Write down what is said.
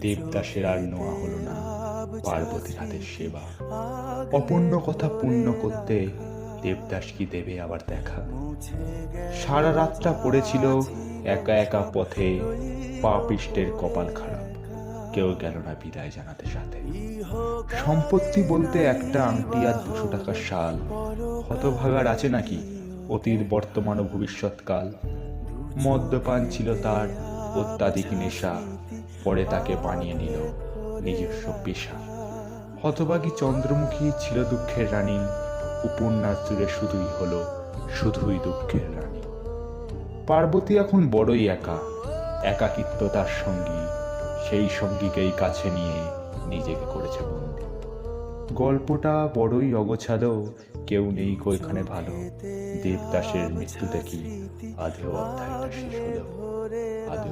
দেবদাসের আর নোয়া হলো না। পার্বতীর হাতের সেবা। অপূর্ণ কথা পূর্ণ করতে দেবদাস কি দেবে আবার দেখা? সারা রাতটা পড়েছিল একা একা পথে, পা পৃষ্ঠের কপাল খারাপ। কেউ গেল না বিদায় জানাতে সাথে। সম্পত্তি বলতে একটা আংটি আর দুশো টাকার শাল। হতভাগার আছে নাকি অতীত, বর্তমান ও ভবিষ্যৎকাল? মদ্যপান ছিল তার অত্যাধিক নেশা। পরে তাকে বানিয়ে নিল নিজস্ব পেশা। হতভাগী চন্দ্রমুখী ছিল দুঃখের রানী? উপন্যাস জুড়ে শুধুই হলো, শুধুই দুঃখের রানী। পার্বতী এখন বড়ই একা, একাকিত্ব তার সঙ্গী, সেই সঙ্গীকেই কাছে নিয়ে নিজেকে করেছে বন্দি। গল্পটা বড়ই অগোছালো, কেউ নেই কইখানে ভালো। দেবদাসের মৃত্যু দেখি আধেও অধ্যায়টা শেষ হলো? আধেও